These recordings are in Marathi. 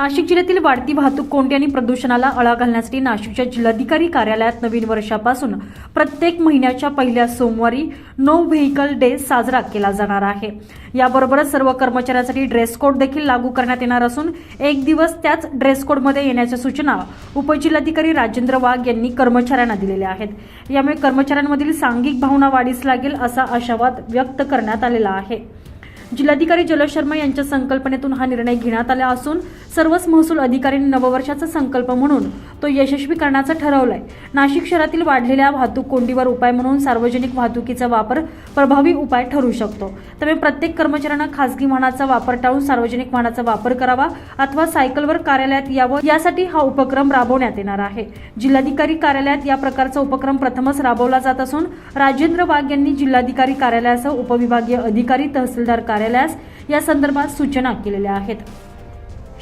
नाशिक जिल्ह्यातील वाढती वाहतूक कोंडी आणि प्रदूषणाला आळा घालण्यासाठी नाशिकच्या जिल्हाधिकारी कार्यालयात नवीन वर्षापासून प्रत्येक महिन्याच्या पहिल्या सोमवारी नो व्हेकल डे साजरा केला जाणार आहे. याबरोबरच सर्व कर्मचाऱ्यांसाठी ड्रेस कोड देखील लागू करण्यात येणार असून एक दिवस त्याच ड्रेस कोडमध्ये येण्याच्या सूचना उपजिल्हाधिकारी राजेंद्र वाघ यांनी कर्मचाऱ्यांना दिलेल्या आहेत. यामुळे कर्मचाऱ्यांमधील सांघिक भावना वाढीस लागेल असा आशावाद व्यक्त करण्यात आलेला आहे. जिल्हाधिकारी जलद शर्मा यांच्या संकल्पनेतून हा निर्णय घेण्यात आला असून सर्वच महसूल अधिकाऱ्यांनी नववर्षाचा संकल्प म्हणून तो यशस्वी करण्याचं ठरवलंय. नाशिक शहरातील वाढलेल्या वाहतूक कोंडीवर उपाय म्हणून सार्वजनिक वाहतुकीचा वापर प्रभावी उपाय ठरू शकतो. त्यामुळे प्रत्येक कर्मचाऱ्यांना खासगी वाहनाचा वापर टाळून सार्वजनिक वाहनाचा वापर करावा अथवा सायकलवर कार्यालयात यावं यासाठी हा उपक्रम राबवण्यात येणार आहे. जिल्हाधिकारी कार्यालयात या प्रकारचा उपक्रम प्रथमच राबवला जात असून राजेंद्र वाघ यांनी जिल्हाधिकारी कार्यालयासह उपविभागीय अधिकारी तहसीलदार कार्यालयास या संदर्भात सूचना केलेल्या आहेत.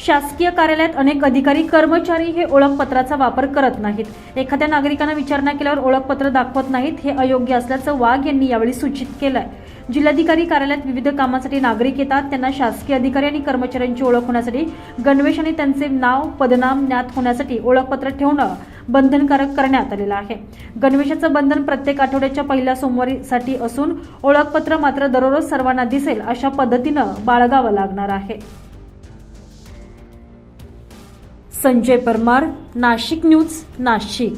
शासकीय कार्यालयात अनेक अधिकारी कर्मचारी हे ओळखपत्राचा वापर करत नाहीत. एखाद्या नागरिकांना विचारणा केल्यावर ओळखपत्र दाखवत नाहीत हे अयोग्य असल्याचं वाघ यांनी यावेळी सूचित केलंय. जिल्हाधिकारी कार्यालयात विविध कामासाठी नागरिक येतात. त्यांना शासकीय अधिकारी आणि कर्मचाऱ्यांची ओळख होण्यासाठी गणवेश आणि त्यांचे नाव पदनाम ज्ञात होण्यासाठी ओळखपत्र ठेवणं बंधनकारक करण्यात आलेलं आहे. गणवेशाचं बंधन प्रत्येक आठवड्याच्या पहिल्या सोमवारीसाठी असून ओळखपत्र मात्र दररोज सर्वांना दिसेल अशा पद्धतीनं बाळगावं लागणार आहे. संजय परमार नाशिक न्यूज नाशिक.